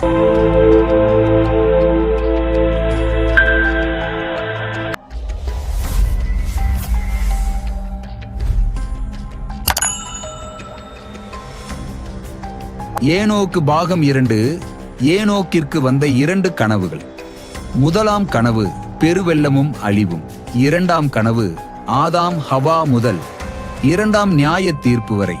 ஏனோக்கு பாகம் இரண்டு ஏனோக்கிற்கு வந்த இரண்டு கனவுகள். முதலாம் கனவு பெருவெள்ளமும் அழிவும். இரண்டாம் கனவு ஆதாம் ஹவா முதல். இரண்டாம் நியாய தீர்ப்பு வரை.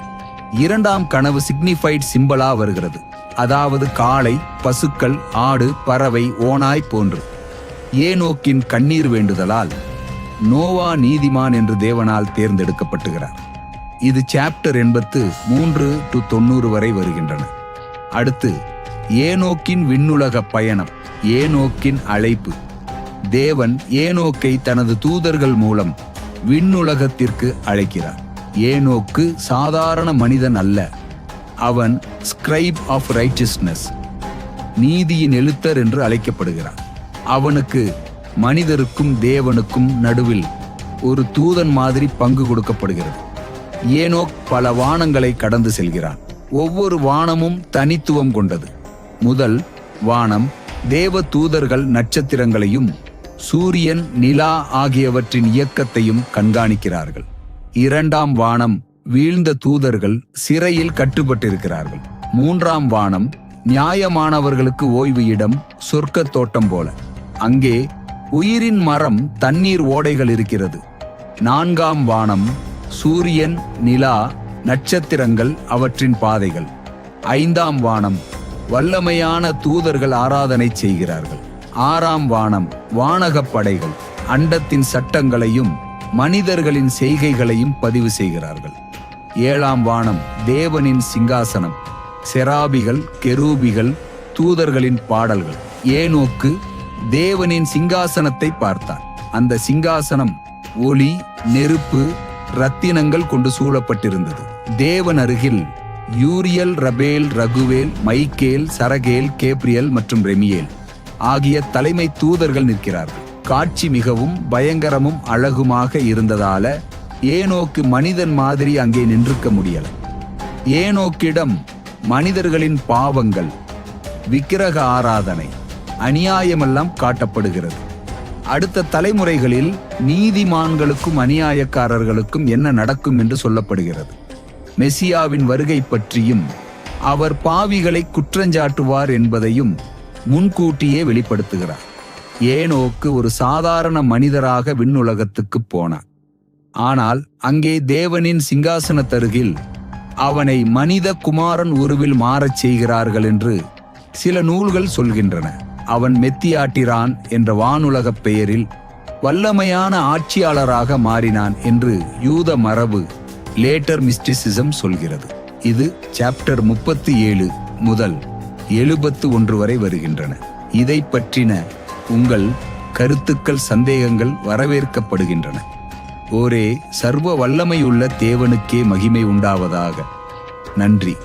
இரண்டாம் கனவு சிக்னிஃபைட் சிம்பலா வருகிறது. அதாவது காளை பசுக்கள் ஆடு பறவை ஓனாய் போன்று. ஏனோக்கின் கண்ணீர் வேண்டுதலால் நோவா நீதிமான் என்று தேவனால் தேர்ந்தெடுக்கப்பட்டுகிறார். இது சாப்டர் எண்பத்து மூன்று டு தொண்ணூறு வரை வருகின்றன. அடுத்து ஏனோக்கின் விண்ணுலக பயணம் ஏனோக்கின் அழைப்பு. தேவன் ஏனோக்கை தனது தூதர்கள் மூலம் விண்ணுலகத்திற்கு அழைக்கிறார். ஏனோக்கு சாதாரண மனிதன் அல்ல அவன் ஸ்கிரைப் ஆஃப் ரைட்டியஸ்னஸ் நீதியின் எழுத்தர் என்று அழைக்கப்படுகிறான். அவனுக்கு மனிதருக்கும் தேவனுக்கும் நடுவில் ஒரு தூதன் மாதிரி பங்கு கொடுக்கப்படுகிறது. ஏனோக் பல வானங்களை கடந்து செல்கிறான். ஒவ்வொரு வானமும் தனித்துவம் கொண்டது. முதல் வானம் தேவ தூதர்கள் நட்சத்திரங்களையும் சூரியன் நிலா ஆகியவற்றின் இயக்கத்தையும் கண்காணிக்கிறார்கள். இரண்டாம் வானம் வீழ்ந்த தூதர்கள் சிறையில் கட்டுப்பட்டிருக்கிறார்கள். மூன்றாம் வானம் நியாயமானவர்களுக்கு ஓய்வு இடம் சொர்க்க தோட்டம் போல. அங்கே உயிரின் மரம் தண்ணீர் ஓடைகள் இருக்கிறது. நான்காம் வானம் சூரியன் நிலா நட்சத்திரங்கள் அவற்றின் பாதைகள். ஐந்தாம் வானம் வல்லமையான தூதர்கள் ஆராதனை செய்கிறார்கள். ஆறாம் வானம் வானகப் படைகள் அண்டத்தின் சட்டங்களையும் மனிதர்களின் செய்கைகளையும் பதிவு செய்கிறார்கள். ஏழாம் வானம் தேவனின் சிங்காசனம் செராபிகள் கெரூபிகள் தூதர்களின் பாடல்கள். ஏனோக்கு தேவனின் சிங்காசனத்தை பார்த்தான். அந்த சிங்காசனம் ஒளி நெருப்பு ரத்தினங்கள் கொண்டு சூழப்பட்டிருந்தது. தேவன் அருகில் Uriel Raphael Raguel Michael Saraqael Gabriel மற்றும் ரெமியேல் ஆகிய தலைமை தூதர்கள் நிற்கிறார்கள். காட்சி மிகவும் பயங்கரமும் அழகுமாக இருந்ததால ஏனோக்கு மனிதன் மாதிரி அங்கே நின்றுக்க முடியல. ஏனோக்கிடம் மனிதர்களின் பாவங்கள் விக்கிரக ஆராதனை அநியாயமெல்லாம் காட்டப்படுகிறது. அடுத்த தலைமுறைகளில் நீதிமான்களுக்கும் அநியாயக்காரர்களுக்கும் என்ன நடக்கும் என்று சொல்லப்படுகிறது. மெசியாவின் வருகை பற்றியும் அவர் பாவிகளை குற்றஞ்சாட்டுவார் என்பதையும் முன்கூட்டியே வெளிப்படுத்துகிறார். ஏனோக்கு ஒரு சாதாரண மனிதராக விண்ணுலகத்துக்கு போனார். ஆனால் அங்கே தேவனின் சிங்காசனத்தருகில் அவனை மனித குமாரன் உருவில் மாறச் செய்கிறார்கள் என்று சில நூல்கள் சொல்கின்றன. அவன் மெத்தியாட்டிரான் என்ற வானுலகப் பெயரில் வல்லமையான ஆட்சியாளராக மாறினான் என்று யூத மரபு லேட்டர் மிஸ்டிசிசம் சொல்கிறது. இது சாப்டர் முப்பத்தி ஏழு முதல் எழுபத்து ஒன்று வரை வருகின்றன. இதை பற்றின உங்கள் கருத்துக்கள் சந்தேகங்கள் வரவேற்கப்படுகின்றன. ஓரே சர்வ வல்லமையுள்ள தேவனுக்கே மகிமை உண்டாவதாக. நன்றி.